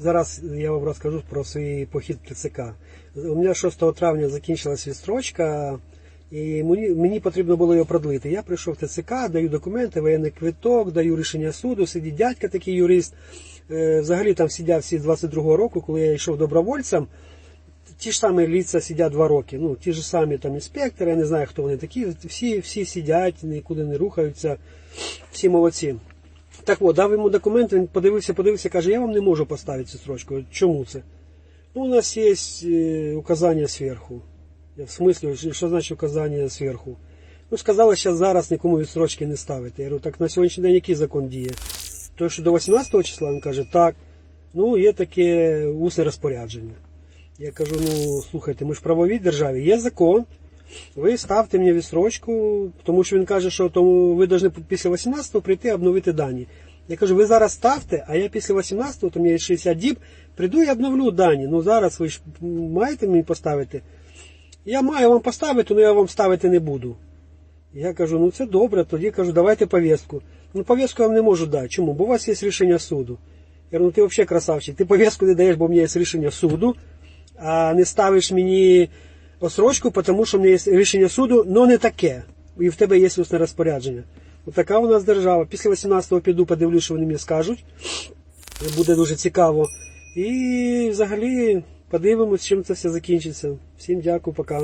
Зараз я вам розкажу про свій похід ТЦК. У мене 6 травня закінчилась відстрочка, і мені, мені потрібно було його продлити. Я прийшов в ТЦК, даю документи, воєнний квиток, даю рішення суду, сидить дядька такий юрист. Е, Взагалі там сидять всі з 22-го року, коли я йшов добровольцем. Ті ж самі ліца сидять два роки. Ну, ті ж самі там інспектори, я не знаю, хто вони такі. Всі, всі сидять, нікуди не рухаються, всі молодці. Так от, дав йому документи, він подивився, подивився, каже, я вам не можу поставити цю строчку. Чому це? Ну, у нас є е, указання зверху. В смислі, що- значить указання зверху? Ну, сказали, що зараз нікому відстрочки не ставити. Я говорю, так на сьогоднішній день який закон діє? Той, що до 18 числа, він каже, так. Ну, є таке усне розпорядження. Я кажу, ну слухайте, ми ж в правовій державі, є закон. Ви ставте мені відстрочку, тому що він каже, що тому ви повинні після 18-го прийти обновити дані. Я кажу, ви зараз ставте, а я після 18-го, то мені є 60 діб, прийду і обновлю дані. Ну зараз ви ж маєте мені поставити. Я маю вам поставити, але я вам ставити не буду. Я кажу, ну це добре, тоді кажу, давайте повістку. Ну повістку я вам не можу дати. Чому? Бо у вас є рішення суду. Я говорю, ну ти взагалі красавчик, ти повістку не даєш, бо в мене є рішення суду, а не ставиш мені осрочку, тому що в мене є рішення суду, але не таке. І в тебе є усне розпорядження. Отака така у нас держава. Після 18-го піду, подивлюсь, що вони мені скажуть. Буде дуже цікаво. І взагалі подивимось, чим це все закінчиться. Всім дякую, пока.